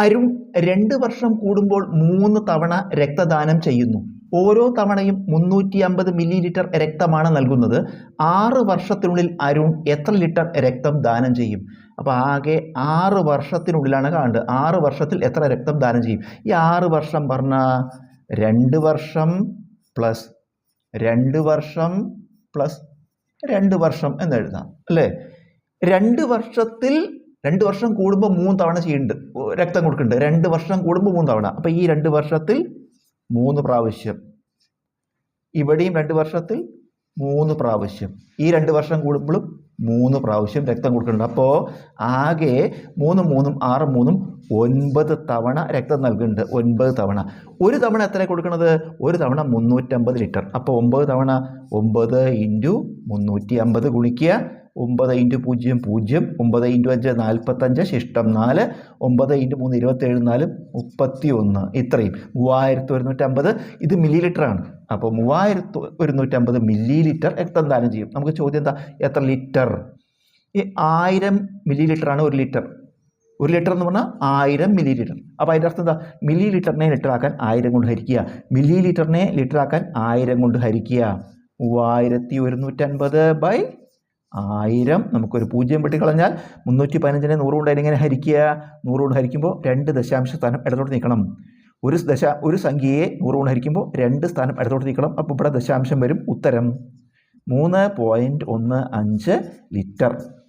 അരുൺ രണ്ട് വർഷം കൂടുമ്പോൾ മൂന്ന് തവണ രക്തദാനം ചെയ്യുന്നു. ഓരോ തവണയും മുന്നൂറ്റി അമ്പത് മില്ലി ലിറ്റർ രക്തമാണ് നൽകുന്നത്. ആറ് വർഷത്തിനുള്ളിൽ അരുൺ എത്ര ലിറ്റർ രക്തം ദാനം ചെയ്യും? അപ്പോൾ ആകെ ആറ് വർഷത്തിനുള്ളിലാണ് കാണുന്നത് ആറ് വർഷത്തിൽ എത്ര രക്തം ദാനം ചെയ്യും? ഈ ആറ് വർഷം പറഞ്ഞാൽ രണ്ട് വർഷം പ്ലസ് രണ്ട് വർഷം പ്ലസ് രണ്ട് വർഷം എന്ന് എഴുതാം. അല്ലേ? രണ്ട് വർഷത്തിൽ രണ്ട് വർഷം കൂടുമ്പോൾ മൂന്ന് തവണ ചെയ്യുന്നുണ്ട് രക്തം കൊടുക്കുന്നുണ്ട് രണ്ട് വർഷം കൂടുമ്പോൾ മൂന്ന് തവണ. അപ്പോൾ ഈ രണ്ട് വർഷത്തിൽ മൂന്ന് പ്രാവശ്യം. ഇവിടെയും രണ്ട് വർഷത്തിൽ മൂന്ന് പ്രാവശ്യം. ഈ രണ്ട് വർഷം കൂടുമ്പോഴും മൂന്ന് പ്രാവശ്യം രക്തം കൊടുക്കുന്നുണ്ട് അപ്പോൾ ആകെ മൂന്നും മൂന്നും ആറ് മൂന്നും ഒൻപത് തവണ രക്തം നൽകുന്നുണ്ട് ഒൻപത് തവണ. ഒരു തവണ എത്ര കൊടുക്കുന്നത് ഒരു തവണ മുന്നൂറ്റമ്പത് ലിറ്റർ. അപ്പോൾ ഒമ്പത് തവണ ഒമ്പത് ഇന്റു മുന്നൂറ്റി അമ്പത് ഗുണിക്കുക ഒമ്പത് ഇന്റു പൂജ്യം പൂജ്യം ഒമ്പത് ഇന്റു അഞ്ച് നാൽപ്പത്തഞ്ച് ശിഷ്ടം നാല് ഒമ്പത് ഇന്റു മൂന്ന് ഇരുപത്തേഴ് നാല് മുപ്പത്തി ഒന്ന് ഇത്രയും. മൂവായിരത്തി ഒരുന്നൂറ്റമ്പത് ഇത് മില്ലി ലിറ്ററാണ് അപ്പോൾ മൂവായിരത്തി ഒരുന്നൂറ്റമ്പത് മില്ലി ലിറ്റർ രക്തം ദാനം ചെയ്യും. നമുക്ക് ചോദ്യം എന്താ? എത്ര ലിറ്റർ ഈ ആയിരം മില്ലി ലിറ്ററാണ് ഒരു ലിറ്റർ ഒരു ലിറ്റർ എന്ന് പറഞ്ഞാൽ ആയിരം മില്ലി ലിറ്റർ അപ്പോൾ അതിന്റെ അർത്ഥം എന്താ? മില്ലി ലിറ്ററിനെ ലിറ്ററാക്കാൻ ആയിരം കൊണ്ട് ഹരിക്കുക. മില്ലി ലിറ്ററിനെ ലിറ്ററാക്കാൻ ആയിരം കൊണ്ട് ഹരിക്കുക. മൂവായിരത്തി ഒരുന്നൂറ്റൻപത് ബൈ ആയിരം നമുക്കൊരു പൂജ്യം വെട്ടി കളഞ്ഞാൽ മുന്നൂറ്റി പതിനഞ്ചിനെ നൂറ് കൊണ്ട് അതിനെങ്ങനെ ഹരിക്കുക? നൂറ് കൊണ്ട് ഹരിക്കുമ്പോൾ രണ്ട് ദശാംശ സ്ഥാനം ഇടത്തോട്ട് നീക്കണം. ഒരു ദശ ഒരു സംഖ്യയെ നൂറ് കൊണ്ട് ഹരിക്കുമ്പോൾ രണ്ട് സ്ഥാനം ഇടത്തോട്ട് നീക്കണം. അപ്പോൾ ഇവിടെ ദശാംശം വരും ഉത്തരം. മൂന്ന് പോയിന്റ് ഒന്ന് അഞ്ച് ലിറ്റർ.